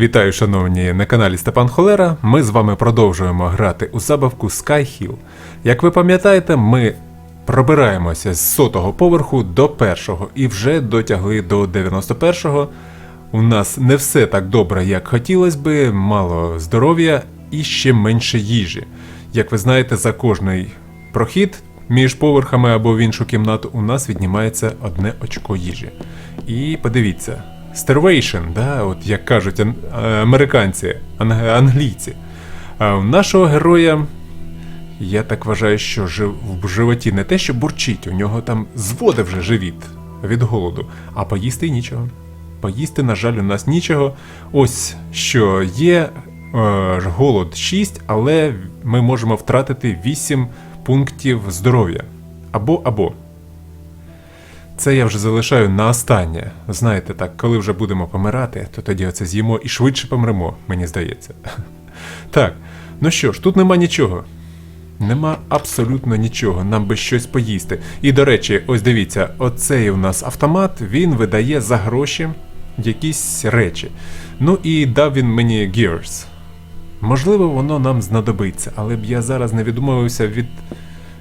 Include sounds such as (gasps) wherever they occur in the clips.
Вітаю, шановні, на каналі Степан Холера. Ми з вами продовжуємо грати у забавку Sky Hill. Як ви пам'ятаєте, ми пробираємося з сотого поверху до першого і вже дотягли до 91-го. У нас не все так добре, як хотілося би, мало здоров'я і ще менше їжі. Як ви знаєте, за кожний прохід між поверхами або в іншу кімнату у нас віднімається одне очко їжі. І подивіться, Starvation, да, от як кажуть е, американці, ан- англійці. А у нашого героя, я так вважаю, що жив, в животі не те, що бурчить, у нього там зводе вже живіт від голоду, а поїсти й нічого. Поїсти, на жаль, у нас нічого. Ось що є е, голод 6, але ми можемо втратити 8 пунктів здоров'я. Або або. Це я вже залишаю на останнє. Знаєте, так, коли вже будемо помирати, то тоді оце з'їмо і швидше помремо, мені здається. (laughs) Так, ну що ж, тут нема нічого. Нема абсолютно нічого, нам би щось поїсти. І до речі, ось дивіться, оцей у нас автомат, він видає за гроші якісь речі. Ну і дав він мені Gears. Можливо, воно нам знадобиться, але б я зараз не відмовився від.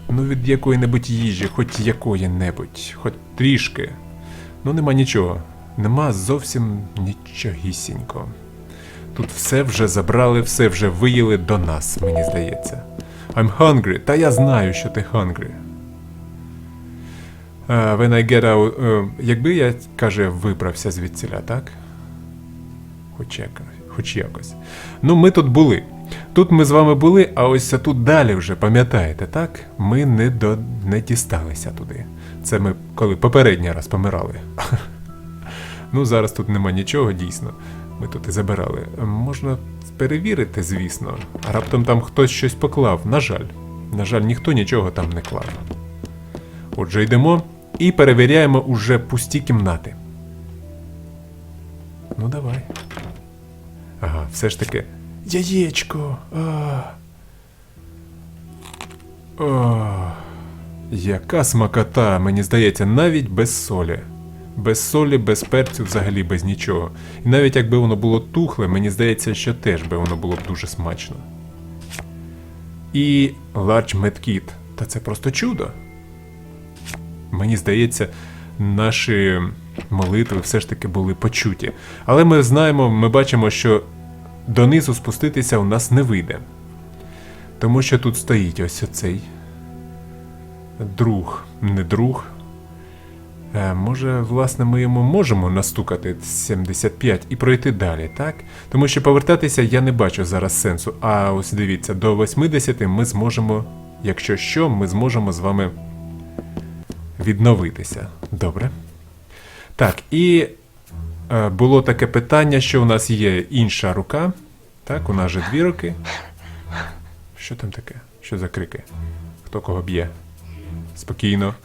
Ну, від якої-небудь їжі, хоч якої-небудь, хоч трішки. Ну, нема нічого. Нема зовсім нічогісінько. Тут все вже забрали, все вже виїли до нас, мені здається. I'm hungry, та я знаю, що ти hungry. Uh, when I get out, е, якби я, каже, виправся звідсіля, так? Хоч, яка, хоч якось. Ну, ми тут були. Тут ми з вами були, а ось тут далі вже, пам'ятаєте, так? Ми не, до, не дісталися туди. Це ми коли попередній раз помирали. (laughs) Ну, зараз тут нема нічого, дійсно. Ми тут і забирали. Можна перевірити, звісно. Раптом там хтось щось поклав. На жаль. На жаль, ніхто нічого там не клав. Отже, йдемо і перевіряємо уже пусті кімнати. Ну, давай. Ага, все ж таки. Яєчко. А. О, яка смакота, мені здається, навіть без солі. Без солі, без перцю, взагалі без нічого. І навіть якби воно було тухле, мені здається, що теж би воно було б дуже смачно. І Large Medkit. Та це просто чудо. Мені здається, наші молитви все ж таки були почуті. Але ми знаємо, ми бачимо, що донизу спуститися у нас не вийде. Тому що тут стоїть ось оцей друг, не друг. Е, може, власне, ми йому можемо настукати 75 і пройти далі, так? Тому що повертатися я не бачу зараз сенсу. А ось дивіться, до 80 ми зможемо, якщо що, ми зможемо з вами відновитися. Добре. Так, і було таке питання, що у нас є інша рука. Так, у нас же дві руки. Що там таке? Що за крики? Хто кого б'є? Спокійно.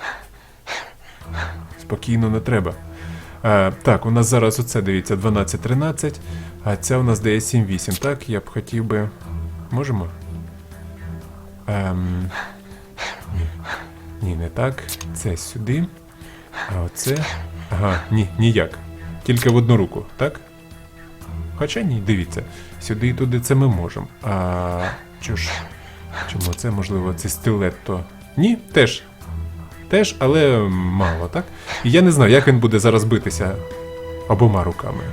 Спокійно не треба. Е, так, у нас зараз оце дивіться 12-13, а ця у нас дає 7-8. Так, я б хотів би. Можемо? Ем... Ні, не так. Це сюди. А оце. Ага, ні, ніяк. Тільки в одну руку, так? Хоча ні, дивіться. Сюди і туди це ми можемо. А чого ж? Чому це можливо це стилетто? Ні, теж. Теж, але мало, так? І я не знаю, як він буде зараз битися обома руками.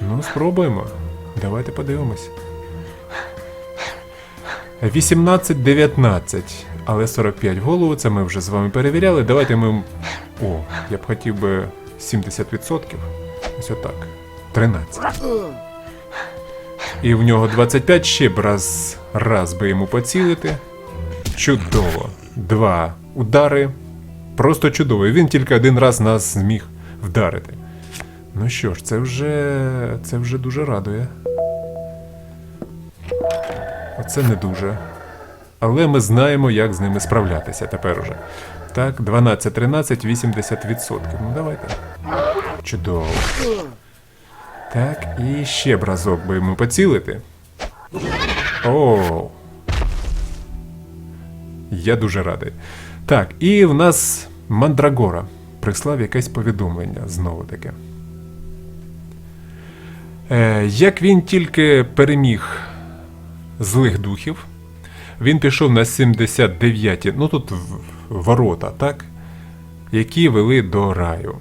Ну, спробуємо. Давайте подивимось. 18-19, але 45 голову, це ми вже з вами перевіряли. Давайте ми. О, я б хотів би 70%. Ось отак. 13. І в нього 25 ще б раз, раз би йому поцілити. Чудово. Два удари. Просто чудово. І Він тільки один раз нас зміг вдарити. Ну що ж, це вже. це вже дуже радує. Оце не дуже. Але ми знаємо, як з ними справлятися тепер уже. Так, 12, 13, 80%. Ну давайте. Чудово. Так, і ще б разок би йому поцілити. О. Я дуже радий. Так, і в нас Мандрагора прислав якесь повідомлення знову таке. Е, як він тільки переміг злих духів, він пішов на 79-ті, ну тут ворота, так? Які вели до раю.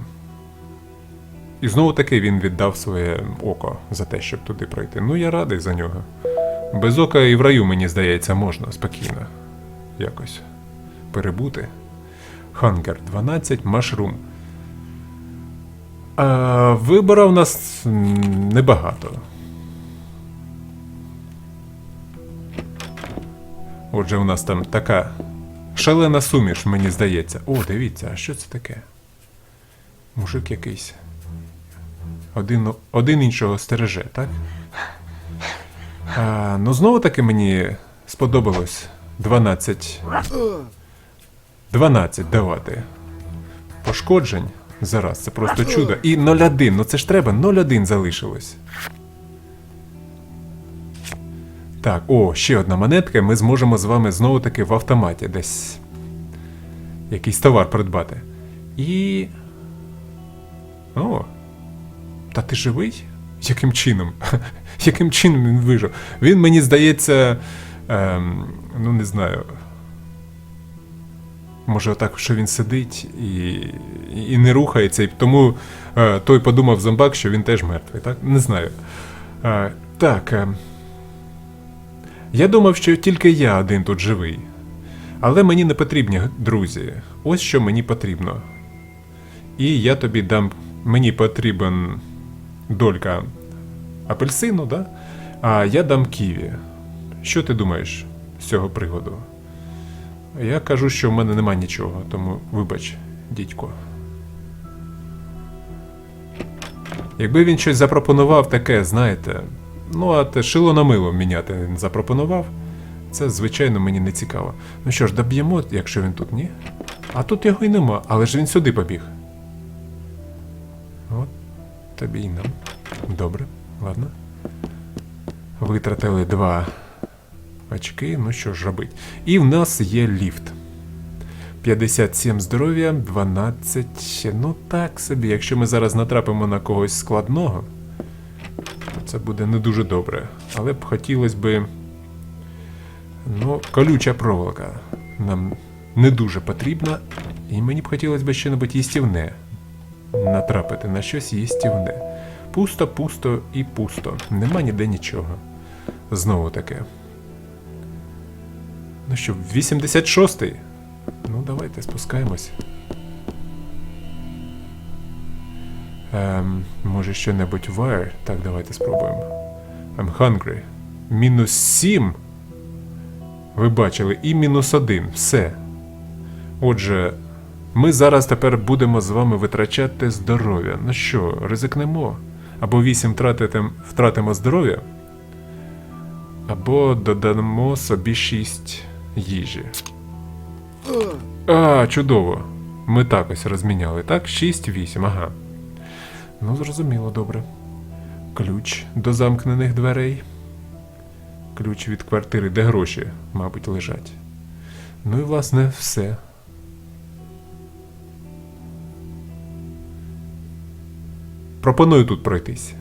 І знову таки він віддав своє око за те, щоб туди пройти. Ну, я радий за нього. Без ока і в раю, мені здається, можна спокійно якось перебути. Хангер 12, машрум. А, вибора в нас небагато. Отже, у нас там така шалена суміш, мені здається. О, дивіться, а що це таке? Мужик якийсь. Один, один іншого стереже, так? А, ну, знову таки мені сподобалось 12. 12 давати. Пошкоджень зараз, це просто чудо. І 0,1, ну це ж треба, 0,1 залишилось. Так, о, ще одна монетка. Ми зможемо з вами знову таки в автоматі десь якийсь товар придбати. І. О. Та ти живий? Яким чином? Яким чином він вижив? Він мені здається. Ем, ну, не знаю. Може, отак, що він сидить і, і не рухається, і тому е, той подумав зомбак, що він теж мертвий, так? Не знаю. Е, так. Е, я думав, що тільки я один тут живий. Але мені не потрібні друзі. Ось що мені потрібно. І я тобі дам. Мені потрібен долька апельсину, да? а я дам ківі. Що ти думаєш з цього приводу? Я кажу, що в мене нема нічого, тому вибач, дідько. Якби він щось запропонував таке, знаєте, ну а те шило на мило міняти він запропонував, це, звичайно, мені не цікаво. Ну що ж, доб'ємо, якщо він тут, ні? А тут його й нема, але ж він сюди побіг. Тобі й нам. Добре, ладно. Витратили два очки, ну що ж робить. І в нас є ліфт. 57 здоров'я, 12. Ну так собі. Якщо ми зараз натрапимо на когось складного, то це буде не дуже добре. Але б хотілося би. Ну, колюча проволока. Нам не дуже потрібна. І мені б хотілося б щось їстівне. Натрапити на щось їстівне. Пусто, пусто і пусто. Нема ніде нічого. Знову таке. Ну що, 86-й? Ну, давайте спускаємось. Ем, може, що-небудь wire? Так, давайте спробуємо. I'm hungry. Мінус 7. Ви бачили, і мінус 1. Все. Отже, ми зараз тепер будемо з вами витрачати здоров'я. Ну що, ризикнемо? Або 8 втратите, втратимо здоров'я, або додамо собі 6 їжі. А, чудово. Ми так ось розміняли, так? 6-8, ага. Ну, зрозуміло, добре. Ключ до замкнених дверей. Ключ від квартири, де гроші, мабуть, лежать. Ну і власне все. Пропоную тут пройтись.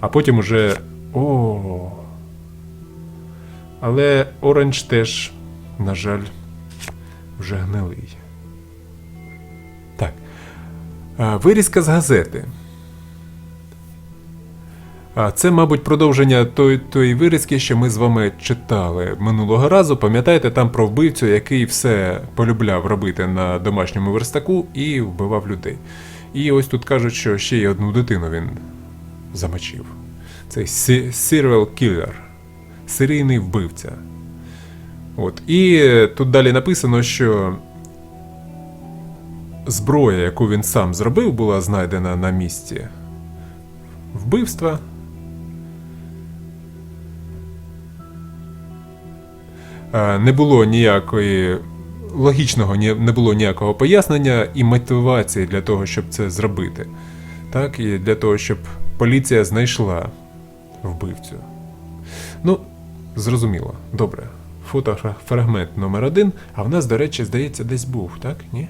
А потім уже. О. Але оранж теж, на жаль, вже гнилий. Так. Вирізка з газети. Це, мабуть, продовження той, тої вирізки, що ми з вами читали минулого разу. Пам'ятаєте, там про вбивцю, який все полюбляв робити на домашньому верстаку і вбивав людей. І ось тут кажуть, що ще й одну дитину він замочив. Сі- serial killer, серійний вбивця. От. І е, тут далі написано, що зброя, яку він сам зробив, була знайдена на місці вбивства. Е, Не було ніякої логічного, не було ніякого пояснення і мотивації для того, щоб це зробити. Так, і для того, щоб поліція знайшла вбивцю. Ну, зрозуміло, добре. Фотофрагмент номер один, а в нас, до речі, здається, десь був, так? Ні?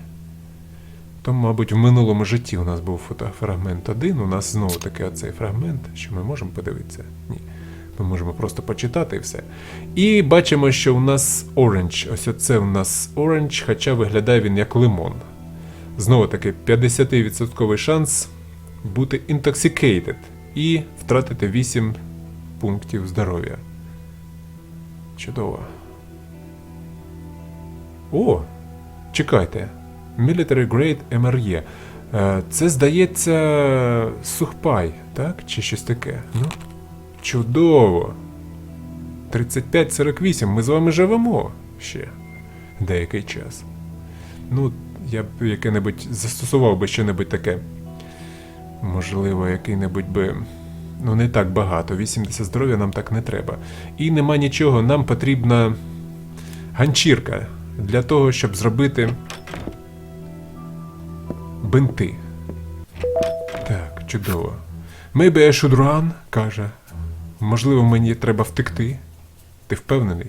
То, мабуть, в минулому житті у нас був фотофрагмент один. У нас знову таки оцей фрагмент, що ми можемо подивитися. Ні. Ми можемо просто почитати і все. І бачимо, що у нас оранж. Ось оце у нас оранж, хоча виглядає він як лимон. Знову таки, 50% шанс бути intoxicated і втратити 8 пунктів здоров'я. Чудово. О! Чекайте. Military Grade MRE. Е, Це, здається, сухпай, так? Чи щось таке? Ну, чудово. 35-48. Ми з вами живемо ще деякий час. Ну, я б яке-небудь застосував би що-небудь таке. Можливо, який-небудь би. Ну, не так багато. 80 здоров'я нам так не треба. І нема нічого, нам потрібна ганчірка для того, щоб зробити бинти. Так, чудово. Maybe I should run, каже. Можливо, мені треба втекти. Ти впевнений?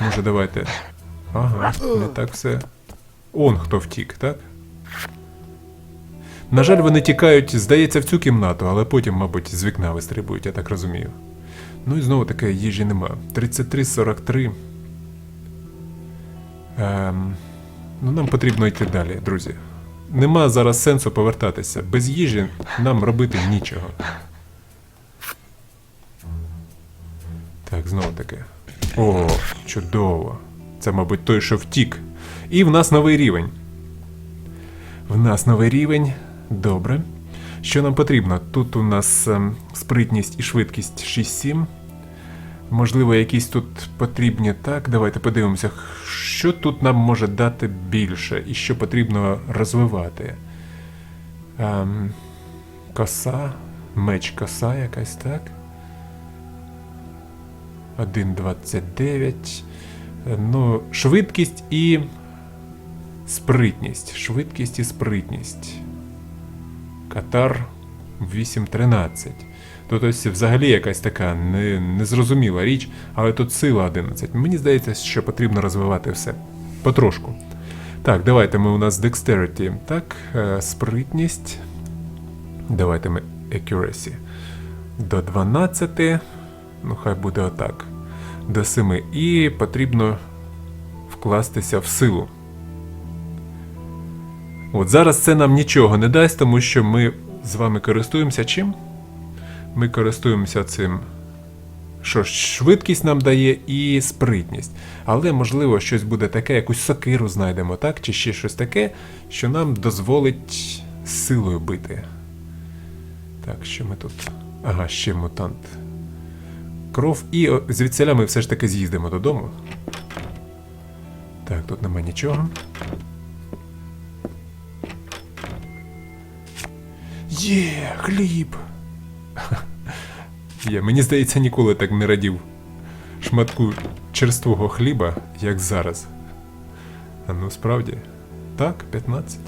Може, давайте. Ага, не так все. Он хто втік, так? На жаль, вони тікають, здається, в цю кімнату, але потім, мабуть, з вікна вистрибують, я так розумію. Ну і знову таке їжі нема. 33-43. Ем, ну, нам потрібно йти далі, друзі. Нема зараз сенсу повертатися. Без їжі нам робити нічого. Так, знову таки. О, чудово. Це, мабуть, той, що втік. І в нас новий рівень. В нас новий рівень. Добре. Що нам потрібно? Тут у нас ем, спритність і швидкість 6-7. Можливо, якісь тут потрібні. Так, давайте подивимося, що тут нам може дати більше і що потрібно розвивати. Ем, коса, меч коса якась, так? 1.29. Е, Ну, швидкість і спритність. Швидкість і спритність. Катар 8.13. Тут ось взагалі якась така не, незрозуміла річ, але тут сила 11. Мені здається, що потрібно розвивати все. Потрошку. Так, давайте ми у нас Dexterity. Так, е, спритність. Давайте ми Accuracy. До 12. Ну, хай буде отак. До 7. І потрібно вкластися в силу. От зараз це нам нічого не дасть, тому що ми з вами користуємося чим? Ми користуємося цим, що швидкість нам дає і спритність. Але, можливо, щось буде таке, якусь сокиру знайдемо, так? Чи ще щось таке, що нам дозволить силою бити. Так, що ми тут? Ага, ще мутант. Кров і о, звідсіля ми все ж таки з'їздимо додому. Так, тут нема нічого. Є, хліб. (laughs) Є, мені здається, ніколи так не радів шматку черствого хліба, як зараз. А ну справді. Так, 15.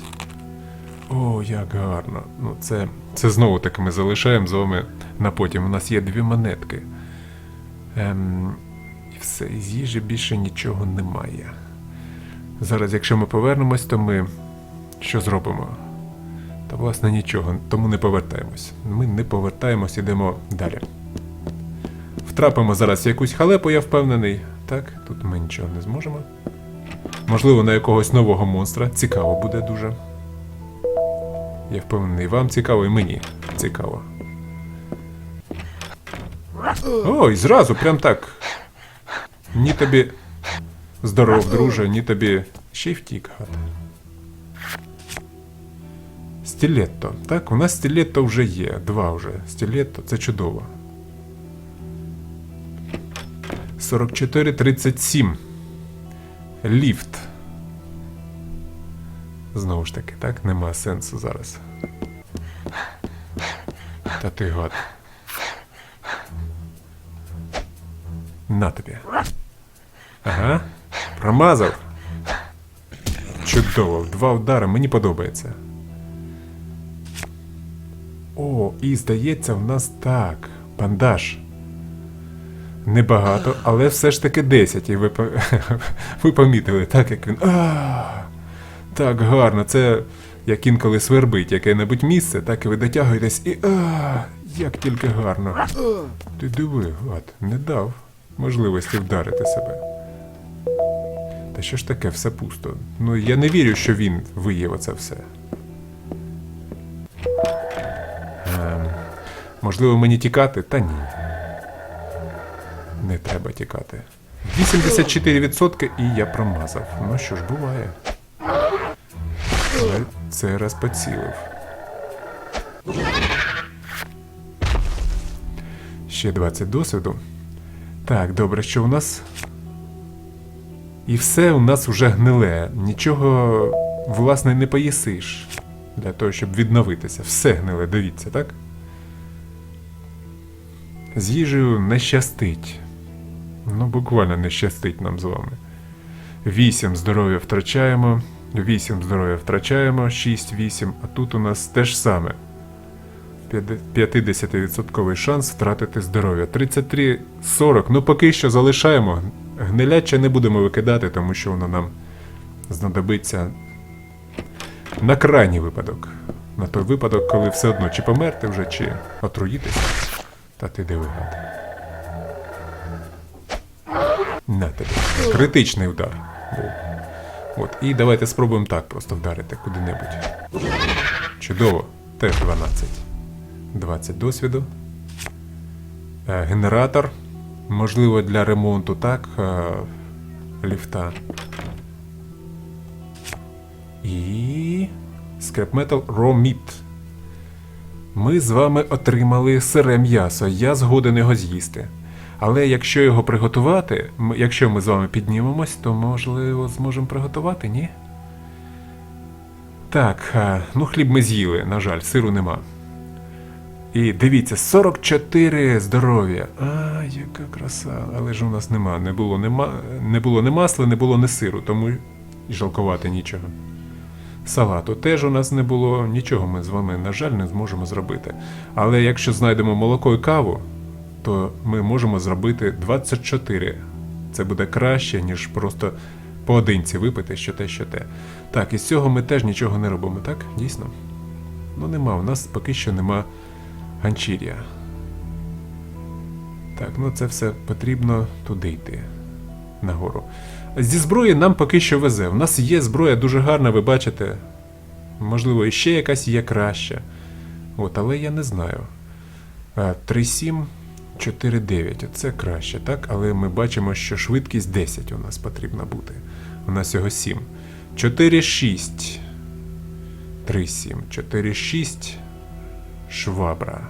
О, як гарно. Ну, це, це знову таки ми залишаємо з вами на потім. У нас є дві монетки. Ем, і все, із їжі більше нічого немає. Зараз, якщо ми повернемось, то ми що зробимо? Та власне нічого, тому не повертаємось. Ми не повертаємось, ідемо далі. Втрапимо зараз в якусь халепу, я впевнений. Так, тут ми нічого не зможемо. Можливо, на якогось нового монстра. Цікаво буде дуже. Я впевнений, вам цікаво і мені цікаво. Ой, зразу, прям так. Ні тобі здоров, друже, ні тобі ще й втік, гад. Стілетто. Так, у нас стілетто вже є. Два вже. Стілетто, це чудово. 44-37. Ліфт. Знову ж таки, так? Нема сенсу зараз. Та ти гад. На тобі. Ага. Промазав. Чудово. Два удари, мені подобається. О, і здається, в нас так. Бандаж. Небагато, але все ж таки 10. І ви, (laughs) ви помітили, так як він. А, Так гарно, це як інколи свербить яке-небудь місце, так і ви дотягуєтесь і. А, як тільки гарно. Ти диви, гад, не дав можливості вдарити себе. Та що ж таке, все пусто. Ну я не вірю, що він виїв оце все. Ем, можливо, мені тікати? Та ні. Не треба тікати. 84% і я промазав. Ну що ж, буває. Але цей раз поцілив. Ще 20 досвіду. Так, добре, що у нас. І все у нас уже гниле. Нічого, власне, не поїсиш для того, щоб відновитися. Все гниле, дивіться, так? З їжею не щастить. Ну, буквально не щастить нам з вами. 8 здоров'я втрачаємо, 8 здоров'я втрачаємо, 6, 8, а тут у нас те ж саме. 50% шанс втратити здоров'я. 33, 40. Ну поки що залишаємо. Гниляче не будемо викидати, тому що воно нам знадобиться на крайній випадок. На той випадок, коли все одно чи померти вже, чи отруїтися. Та ти диви гад. На тобі. Критичний удар. був. От. І давайте спробуємо так просто вдарити куди-небудь. Чудово. Теж 12. 20 досвіду. Е, Генератор. Можливо, для ремонту так. е, Ліфта. І. Scrap Raw Meat. Ми з вами отримали сире м'ясо. Я згоден його з'їсти. Але якщо його приготувати, якщо ми з вами піднімемось, то можливо зможемо приготувати, ні? Так, ну хліб ми з'їли, на жаль, сиру нема. І дивіться, 44 здоров'я. А, яка краса. Але ж у нас нема. Не було, нема, не було ні масла, не було ні сиру, тому і жалкувати нічого. Салату теж у нас не було, нічого ми з вами, на жаль, не зможемо зробити. Але якщо знайдемо молоко і каву, то ми можемо зробити 24. Це буде краще, ніж просто поодинці випити що те, що те. Так, із цього ми теж нічого не робимо, так? Дійсно? Ну нема, у нас поки що нема ганчір'я. Так, ну це все потрібно туди йти. Нагору. Зі зброї нам поки що везе. У нас є зброя дуже гарна, ви бачите. Можливо, іще якась є краща. От, але я не знаю. А, 3-7, 4-9. Оце краще, так? Але ми бачимо, що швидкість 10 у нас потрібна бути. У нас його 7. 4-6. 3-7. 4-6. Швабра.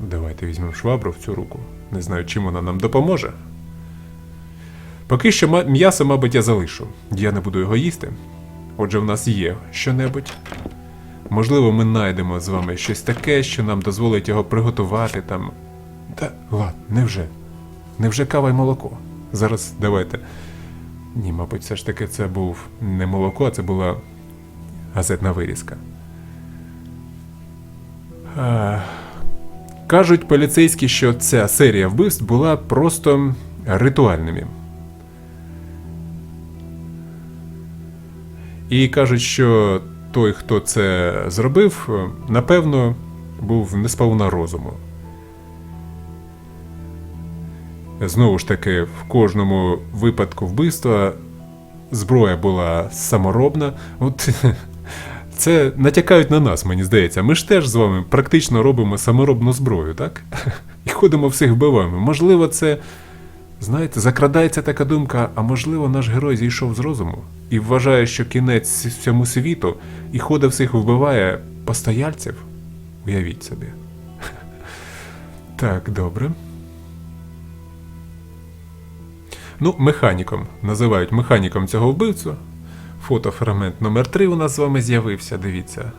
Давайте візьмемо швабру в цю руку. Не знаю, чим вона нам допоможе. Поки що м'ясо, мабуть, я залишу. Я не буду його їсти. Отже, в нас є що-небудь. Можливо, ми знайдемо з вами щось таке, що нам дозволить його приготувати там. Та ладно, невже? Невже кава й молоко? Зараз давайте. Ні, мабуть, все ж таки це був не молоко, а це була газетна вирізка. А, кажуть поліцейські, що ця серія вбивств була просто ритуальними. І кажуть, що той, хто це зробив, е, напевно, був не сповна розуму. Знову ж таки, в кожному випадку вбивства зброя була саморобна. От (laughs) це натякають на нас, мені здається. Ми ж теж з вами практично робимо саморобну зброю, так? (laughs) І ходимо всіх вбиваємо. Можливо, це, знаєте, закрадається така думка, а можливо, наш герой зійшов з розуму і вважає, що кінець всьому світу і ходить всіх вбиває постояльців. Уявіть собі. (laughs) Так, добре. Ну, механіком. Називають механіком цього вбивцю. Фотофрагмент номер 3 у нас з вами з'явився, дивіться.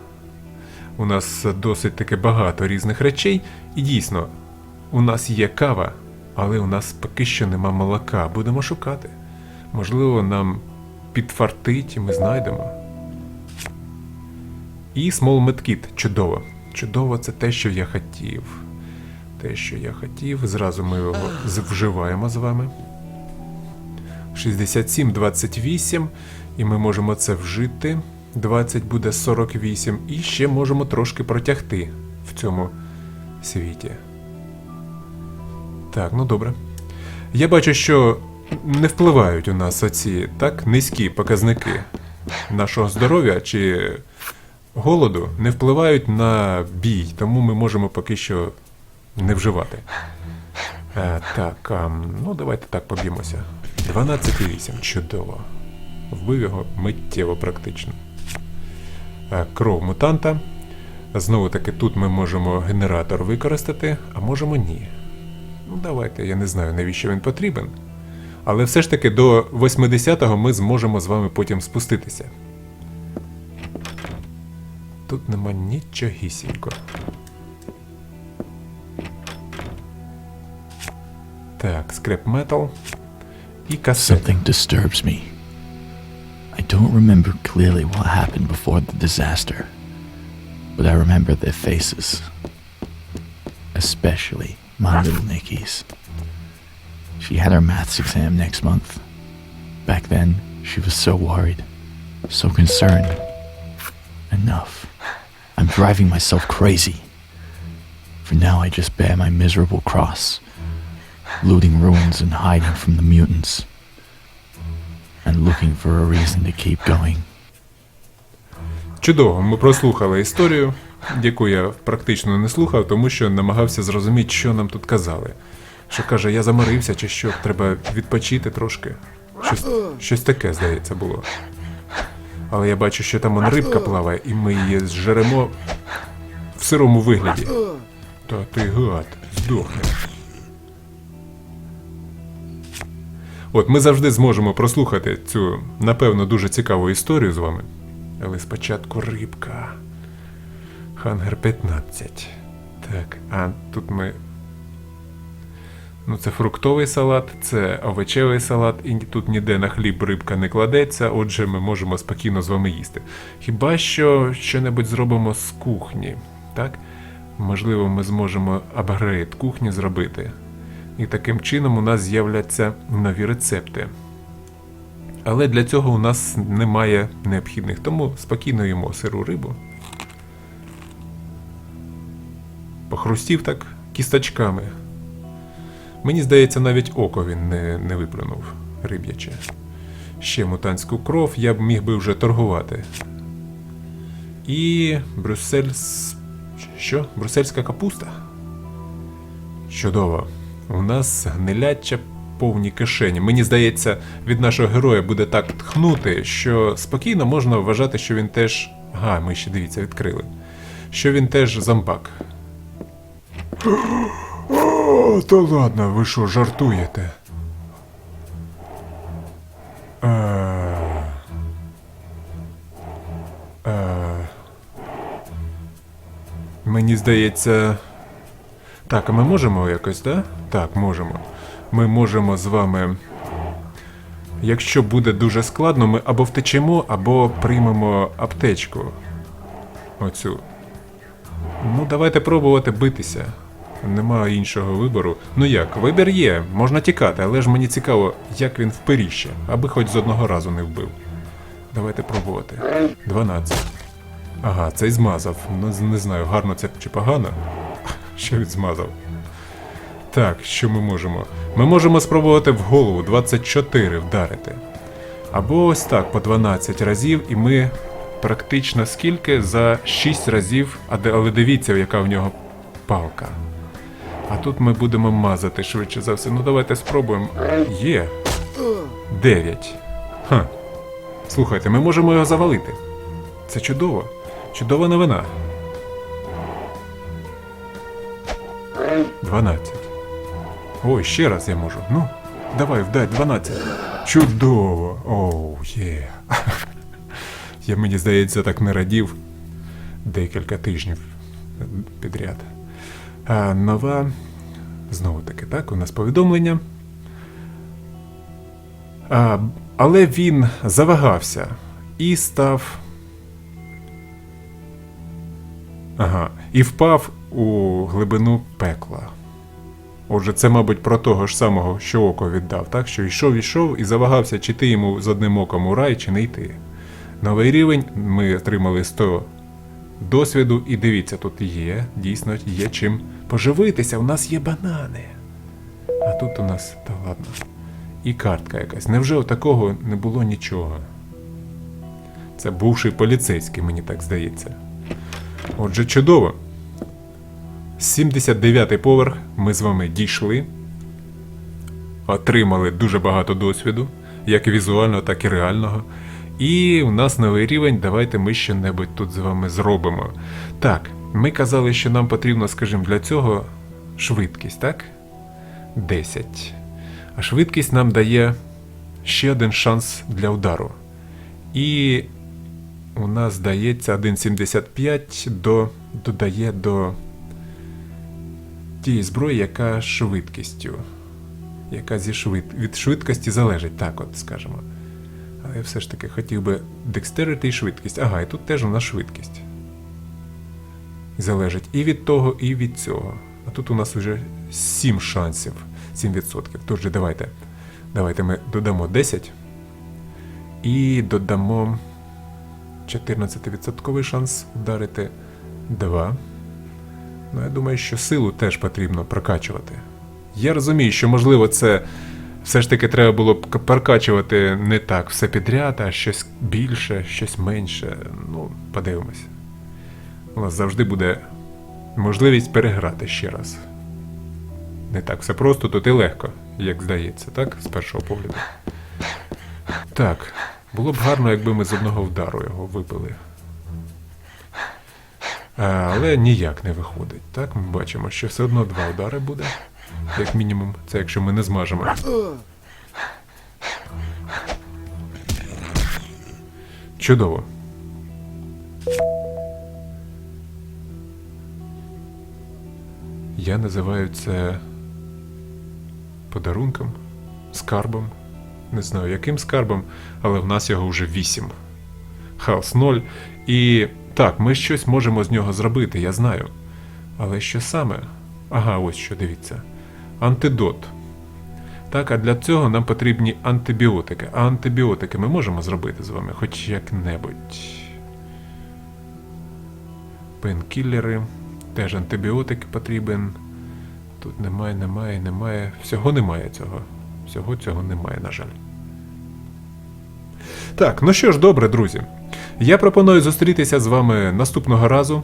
У нас досить таки багато різних речей. І дійсно, у нас є кава, але у нас поки що нема молока. Будемо шукати. Можливо, нам підфартить і ми знайдемо. І Small Medkit. Чудово. Чудово, це те, що я хотів. Те, що я хотів. Зразу ми його вживаємо з вами. 67, 28. І ми можемо це вжити. 20 буде 48. І ще можемо трошки протягти в цьому світі. Так, ну добре. Я бачу, що не впливають у нас оці так низькі показники нашого здоров'я чи голоду, не впливають на бій, тому ми можемо поки що не вживати. Е, так, а, ну давайте так поб'ємося. 12,8. Чудово. Вбив його миттєво практично. Е, кров мутанта. Знову таки, тут ми можемо генератор використати, а можемо ні. Ну, давайте, я не знаю, навіщо він потрібен. Але все ж таки до 80-го ми зможемо з вами потім спуститися. Тут нема нічогісінько. Так, скреп метал і касети. Something disturbs me. I don't remember clearly what happened before the disaster, but I remember their faces. Especially my little Nikki's. She had her maths exam next month. Back then, she was so worried, so concerned. Enough. I'm driving myself crazy. For now, I just bear my miserable cross looting ruins and hiding from the mutants, and looking for a reason to keep going. Чудово, ми прослухали історію, яку я практично не слухав, тому що намагався зрозуміти, що нам тут казали. Що каже, я заморився чи що, треба відпочити трошки. Щось, щось таке, здається, було. Але я бачу, що там он рибка плаває, і ми її зжеремо в сирому вигляді. Та ти гад, здохне. От ми завжди зможемо прослухати цю, напевно, дуже цікаву історію з вами. Але спочатку рибка. Хангер 15. Так, а тут ми. Ну, це фруктовий салат, це овочевий салат, і тут ніде на хліб рибка не кладеться, отже, ми можемо спокійно з вами їсти. Хіба що що-небудь зробимо з кухні, так? Можливо, ми зможемо апгрейд кухні зробити. І таким чином у нас з'являться нові рецепти. Але для цього у нас немає необхідних, тому спокійно їмо сиру рибу. Похрустів так кісточками. Мені здається, навіть око він не, не виплюнув риб'яче. Ще мутантську кров я б міг би вже торгувати. І Брюссель. Що? Брюссельська капуста? Чудово. У нас гниляча повні кишені. Мені здається, від нашого героя буде так тхнути, що спокійно можна вважати, що він теж. Ага, ми ще дивіться, відкрили. Що він теж зомбак. (gasps) Та ладно, ви що, жартуєте? Е... Е... Мені здається. Так, а ми можемо якось, да? Так, можемо. Ми можемо з вами. Якщо буде дуже складно, ми або втечемо, або приймемо аптечку. Оцю. Ну, давайте пробувати битися. Нема іншого вибору. Ну як, вибір є, можна тікати, але ж мені цікаво, як він вперіще, аби хоч з одного разу не вбив. Давайте пробувати. 12. Ага, цей змазав. Ну, не знаю, гарно це чи погано. Що він змазав? Так, що ми можемо? Ми можемо спробувати в голову 24 вдарити. Або ось так по 12 разів, і ми практично скільки за 6 разів, але дивіться, яка в нього палка. А тут ми будемо мазати швидше за все. Ну давайте спробуємо. Є. 9. Ха. Слухайте, ми можемо його завалити. Це чудово. Чудова новина. 12. Ой, ще раз я можу. Ну, давай, вдай, 12. Чудово! Оу, є. (laughs) Я мені здається, так не радів декілька тижнів підряд. А нова. Знову таки, так, у нас повідомлення. А, але він завагався і став. Ага, і впав у глибину пекла. Отже, це, мабуть, про того ж самого, що око віддав, так? Що йшов, йшов і завагався, чи ти йому з одним оком у рай, чи не йти. Новий рівень ми отримали 100 досвіду, і дивіться, тут є, дійсно, є чим поживитися. У нас є банани. А тут у нас, та ладно. І картка якась. Невже такого не було нічого? Це бувший поліцейський, мені так здається. Отже, чудово. 79-й поверх ми з вами дійшли. Отримали дуже багато досвіду, як візуального, так і реального. І у нас новий рівень. Давайте ми що-небудь тут з вами зробимо. Так, ми казали, що нам потрібно, скажімо, для цього швидкість, так? 10. А швидкість нам дає ще один шанс для удару. І у нас дається 1,75 до, додає до тієї зброї, яка швидкістю. Яка зі швид... від швидкості залежить, так от скажемо. Але я все ж таки хотів би dexterity і швидкість. Ага, і тут теж у нас швидкість. Залежить і від того, і від цього. А тут у нас вже 7 шансів, 7%. Тож давайте. Давайте ми додамо 10 і додамо 14% шанс вдарити 2. Ну, я думаю, що силу теж потрібно прокачувати. Я розумію, що можливо це все ж таки треба було б прокачувати не так все підряд, а щось більше, щось менше. Ну, подивимось. У нас завжди буде можливість переграти ще раз. Не так все просто, тут і легко, як здається, так? З першого погляду. Так, було б гарно, якби ми з одного вдару його вибили. Але ніяк не виходить. Так, ми бачимо, що все одно два удари буде. Як мінімум, це якщо ми не змажемо. Чудово. Я називаю це подарунком, скарбом. Не знаю, яким скарбом, але в нас його вже вісім. Хаос 0. І так, ми щось можемо з нього зробити, я знаю. Але що саме? Ага, ось що дивіться. Антидот. Так, а для цього нам потрібні антибіотики. А антибіотики ми можемо зробити з вами хоч як-небудь. Пенкілери. Теж антибіотик потрібен. Тут немає, немає, немає. Всього немає цього. Всього цього немає, на жаль. Так, ну що ж, добре, друзі. Я пропоную зустрітися з вами наступного разу.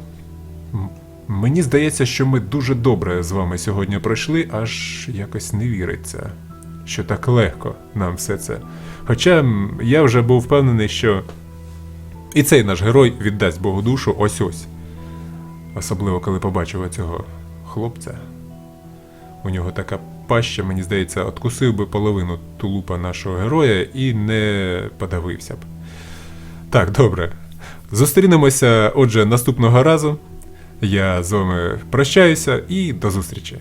Мені здається, що ми дуже добре з вами сьогодні пройшли, аж якось не віриться, що так легко нам все це. Хоча я вже був впевнений, що і цей наш герой віддасть Богу душу ось ось. Особливо, коли побачив цього хлопця. У нього така паща, мені здається, откусив би половину тулупа нашого героя і не подавився б. Так, добре. Зустрінемося, отже, наступного разу. Я з вами прощаюся і до зустрічі.